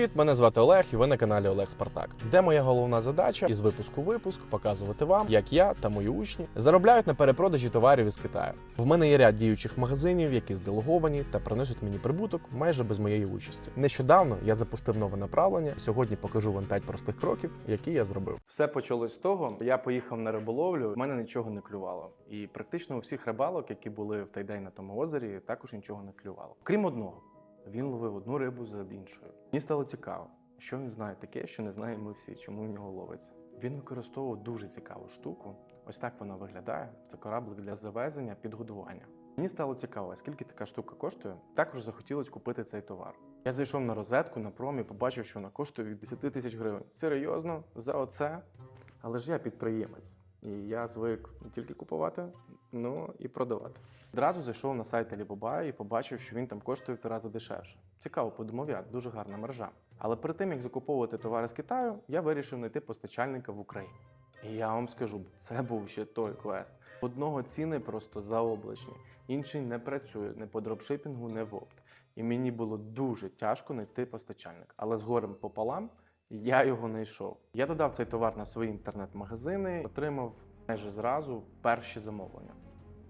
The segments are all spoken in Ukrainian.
Привіт, мене звати Олег, і ви на каналі Олег Спартак. Де моя головна задача із випуску випуск показувати вам, як я та мої учні заробляють на перепродажі товарів із Китаю. В мене є ряд діючих магазинів, які зделеговані та приносять мені прибуток майже без моєї участі. Нещодавно я запустив нове направлення. Сьогодні покажу вам 5 простих кроків, які я зробив. Все почалось з того, я поїхав на риболовлю. в мене нічого не клювало, і практично у всіх рибалок, які були в той день на тому озері, також нічого не клювало. Крім одного. Він ловив одну рибу за іншою. Мені стало цікаво, що він знає таке, що не знаємо ми всі, чому в нього ловиться. Він використовував дуже цікаву штуку. Ось так вона виглядає. Це кораблик для завезення під годування. Мені стало цікаво, скільки така штука коштує. Також захотілося купити цей товар. Я зайшов на розетку на промі, побачив, що вона коштує від 10 тисяч гривень. Серйозно, за оце. Але ж я підприємець, і я звик не тільки купувати, ну і продавати. Одразу зайшов на сайт Alibaba і побачив, що він там коштує в три рази дешевше. Цікаво, подумав я, дуже гарна мережа. Але перед тим як закуповувати товари з Китаю, я вирішив знайти постачальника в Україні. І я вам скажу, це був ще той квест. Одного ціни просто заоблачні, інший не працює не по дропшипінгу, не в опт. І мені було дуже тяжко знайти постачальника. Але з горем пополам я його знайшов. Я додав цей товар на свої інтернет-магазини, отримав майже зразу перші замовлення.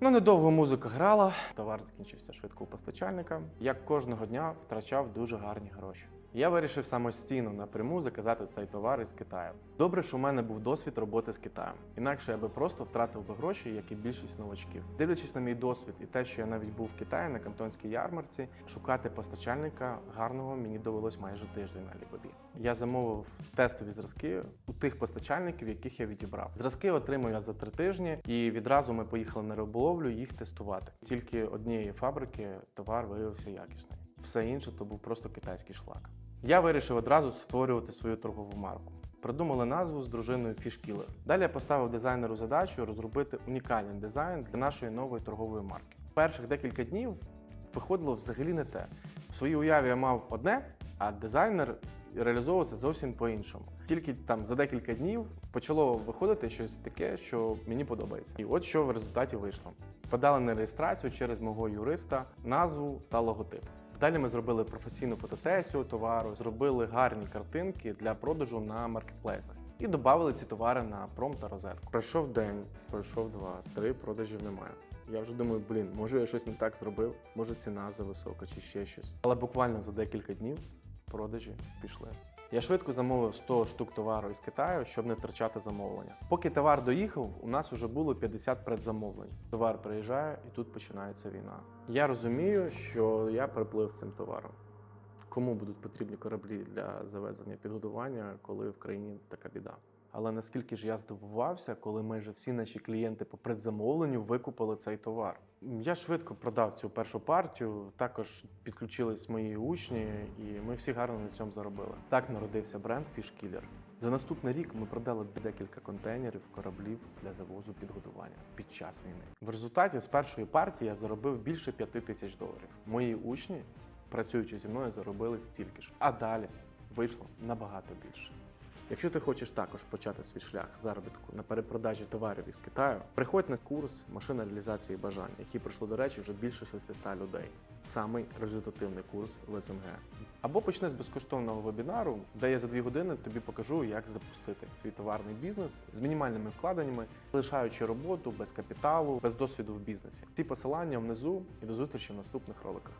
Ну, недовго музика грала, товар закінчився швидко у постачальника. Як кожного дня втрачав дуже гарні гроші. Я вирішив самостійно напряму заказати цей товар із Китаю. Добре, що у мене був досвід роботи з Китаєм. Інакше я би просто втратив би гроші, як і більшість новачків. Дивлячись на мій досвід і те, що я навіть був в Китаї на кантонській ярмарці, шукати постачальника гарного мені довелось майже тиждень на Alibaba. Я замовив тестові зразки у тих постачальників, яких я відібрав. Зразки отримав я за три тижні, і відразу ми поїхали на риболовлю їх тестувати. Тільки однієї фабрики товар виявився якісний. Все інше то був просто китайський шлак. Я вирішив одразу створювати свою торгову марку. Придумали назву з дружиною Fishkiller. Далі я поставив дизайнеру задачу розробити унікальний дизайн для нашої нової торгової марки. Перших декілька днів виходило взагалі не те. В своїй уяві я мав одне, а дизайнер реалізовувався зовсім по-іншому. Тільки там за декілька днів почало виходити щось таке, що мені подобається. І от що в результаті вийшло. Подали на реєстрацію через мого юриста назву та логотип. Далі ми зробили професійну фотосесію товару, зробили гарні картинки для продажу на маркетплейсах і додали ці товари на пром та розетку. Пройшов день, пройшов два, три продажів немає. Я вже думаю, блін, може я щось не так зробив, може ціна зависока чи ще щось. Але буквально за декілька днів продажі пішли. Я швидко замовив 100 штук товару із Китаю, щоб не втрачати замовлення. Поки товар доїхав, у нас вже було 50 предзамовлень. Товар приїжджає, і тут починається війна. Я розумію, що я приплив цим товаром. Кому будуть потрібні кораблі для завезення підгодування, коли в країні така біда? Але наскільки ж я здивувався, коли майже всі наші клієнти по предзамовленню викупили цей товар. Я швидко продав цю першу партію. Також підключились мої учні, і ми всі гарно на цьому заробили. Так народився бренд Fishkiller. За наступний рік ми продали декілька контейнерів кораблів для завозу підгодування під час війни. В результаті з першої партії я заробив більше п'яти тисяч доларів. Мої учні, працюючи зі мною, заробили стільки ж. А далі вийшло набагато більше. Якщо ти хочеш також почати свій шлях заробітку на перепродажі товарів із Китаю, приходь на курс машина реалізації бажань, який пройшло, до речі, вже більше 600 людей. Самий результативний курс в СНГ. Або почни з безкоштовного вебінару, де я за дві години тобі покажу, як запустити свій товарний бізнес з мінімальними вкладеннями, лишаючи роботу без капіталу, без досвіду в бізнесі. Ці посилання внизу і до зустрічі в наступних роликах.